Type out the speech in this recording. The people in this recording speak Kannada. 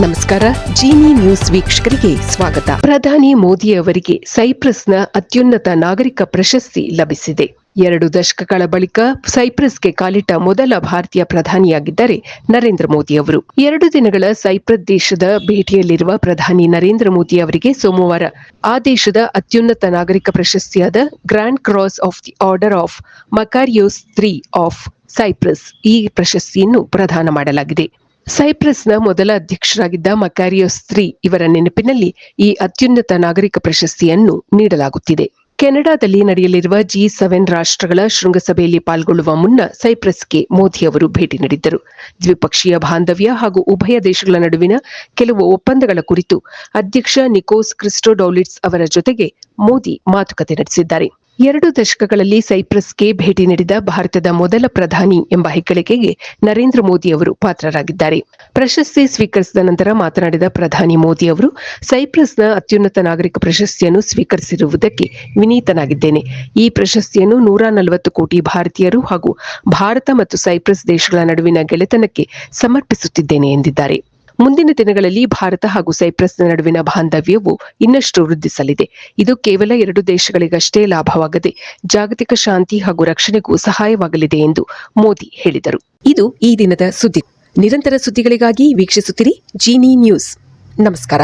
ನಮಸ್ಕಾರ, ಜೀನಿ ನ್ಯೂಸ್ ವೀಕ್ಷಕರಿಗೆ ಸ್ವಾಗತ. ಪ್ರಧಾನಿ ಮೋದಿ ಅವರಿಗೆ ಸೈಪ್ರಸ್ನ ಅತ್ಯುನ್ನತ ನಾಗರಿಕ ಪ್ರಶಸ್ತಿ ಲಭಿಸಿದೆ. ಎರಡು ದಶಕಗಳ ಬಳಿಕ ಸೈಪ್ರಸ್ಗೆ ಕಾಲಿಟ್ಟ ಮೊದಲ ಭಾರತೀಯ ಪ್ರಧಾನಿಯಾಗಿದ್ದಾರೆ ನರೇಂದ್ರ ಮೋದಿ ಅವರು. ಎರಡು ದಿನಗಳ ಸೈಪ್ರಸ್ ದೇಶದ ಭೇಟಿಯಲ್ಲಿರುವ ಪ್ರಧಾನಿ ನರೇಂದ್ರ ಮೋದಿ ಅವರಿಗೆ ಸೋಮವಾರ ಆ ದೇಶದ ಅತ್ಯುನ್ನತ ನಾಗರಿಕ ಪ್ರಶಸ್ತಿಯಾದ grand cross of the order of Makarios three of Cyprus ಈ ಪ್ರಶಸ್ತಿಯನ್ನು ಪ್ರದಾನ ಮಾಡಲಾಗಿದೆ. ಸೈಪ್ರಸ್ನ ಮೊದಲ ಅಧ್ಯಕ್ಷರಾಗಿದ್ದ ಮಕಾರಿಯೋಸ್ ತ್ರೀ ಇವರ ನೆನಪಿನಲ್ಲಿ ಈ ಅತ್ಯುನ್ನತ ನಾಗರಿಕ ಪ್ರಶಸ್ತಿಯನ್ನು ನೀಡಲಾಗುತ್ತಿದೆ. ಕೆನಡಾದಲ್ಲಿ ನಡೆಯಲಿರುವ ಜಿ ಸೆವೆನ್ ರಾಷ್ಟ್ರಗಳ ಶೃಂಗಸಭೆಯಲ್ಲಿ ಪಾಲ್ಗೊಳ್ಳುವ ಮುನ್ನ ಸೈಪ್ರಸ್ಗೆ ಮೋದಿ ಅವರು ಭೇಟಿ ನೀಡಿದ್ದರು. ದ್ವಿಪಕ್ಷೀಯ ಬಾಂಧವ್ಯ ಹಾಗೂ ಉಭಯ ದೇಶಗಳ ನಡುವಿನ ಕೆಲವು ಒಪ್ಪಂದಗಳ ಕುರಿತು ಅಧ್ಯಕ್ಷ ನಿಕೋಸ್ ಕ್ರಿಸ್ಟೋಡೌಲಿಟ್ಸ್ ಅವರ ಜೊತೆಗೆ ಮೋದಿ ಮಾತುಕತೆ ನಡೆಸಿದ್ದಾರೆ. ಎರಡು ದಶಕಗಳಲ್ಲಿ ಸೈಪ್ರಸ್ಗೆ ಭೇಟಿ ನೀಡಿದ ಭಾರತದ ಮೊದಲ ಪ್ರಧಾನಿ ಎಂಬ ಹೆಗ್ಗಳಿಕೆಗೆ ನರೇಂದ್ರ ಮೋದಿ ಅವರು ಪಾತ್ರರಾಗಿದ್ದಾರೆ. ಪ್ರಶಸ್ತಿ ಸ್ವೀಕರಿಸಿದ ನಂತರ ಮಾತನಾಡಿದ ಪ್ರಧಾನಿ ಮೋದಿ ಅವರು, ಸೈಪ್ರಸ್ನ ಅತ್ಯುನ್ನತ ನಾಗರಿಕ ಪ್ರಶಸ್ತಿಯನ್ನು ಸ್ವೀಕರಿಸಿರುವುದಕ್ಕೆ ವಿನೀತನಾಗಿದ್ದೇನೆ. ಈ ಪ್ರಶಸ್ತಿಯನ್ನು ನೂರ ನಲವತ್ತು ಕೋಟಿ ಭಾರತೀಯರು ಹಾಗೂ ಭಾರತ ಮತ್ತು ಸೈಪ್ರಸ್ ದೇಶಗಳ ನಡುವಿನ ಗೆಳೆತನಕ್ಕೆ ಸಮರ್ಪಿಸುತ್ತಿದ್ದೇನೆ ಎಂದಿದ್ದಾರೆ. ಮುಂದಿನ ದಿನಗಳಲ್ಲಿ ಭಾರತ ಹಾಗೂ ಸೈಪ್ರಸ್ ನಡುವಿನ ಬಾಂಧವ್ಯವು ಇನ್ನಷ್ಟು ವೃದ್ಧಿಸಲಿದೆ. ಇದು ಕೇವಲ ಎರಡು ದೇಶಗಳಿಗಷ್ಟೇ ಲಾಭವಾಗದೆ ಜಾಗತಿಕ ಶಾಂತಿ ಹಾಗೂ ರಕ್ಷಣೆಗೂ ಸಹಾಯವಾಗಲಿದೆ ಎಂದು ಮೋದಿ ಹೇಳಿದರು. ಇದು ಈ ದಿನದ ಸುದ್ದಿ. ನಿರಂತರ ಸುದ್ದಿಗಳಿಗಾಗಿ ವೀಕ್ಷಿಸುತ್ತಿರಿ ಜೀನಿ ನ್ಯೂಸ್. ನಮಸ್ಕಾರ.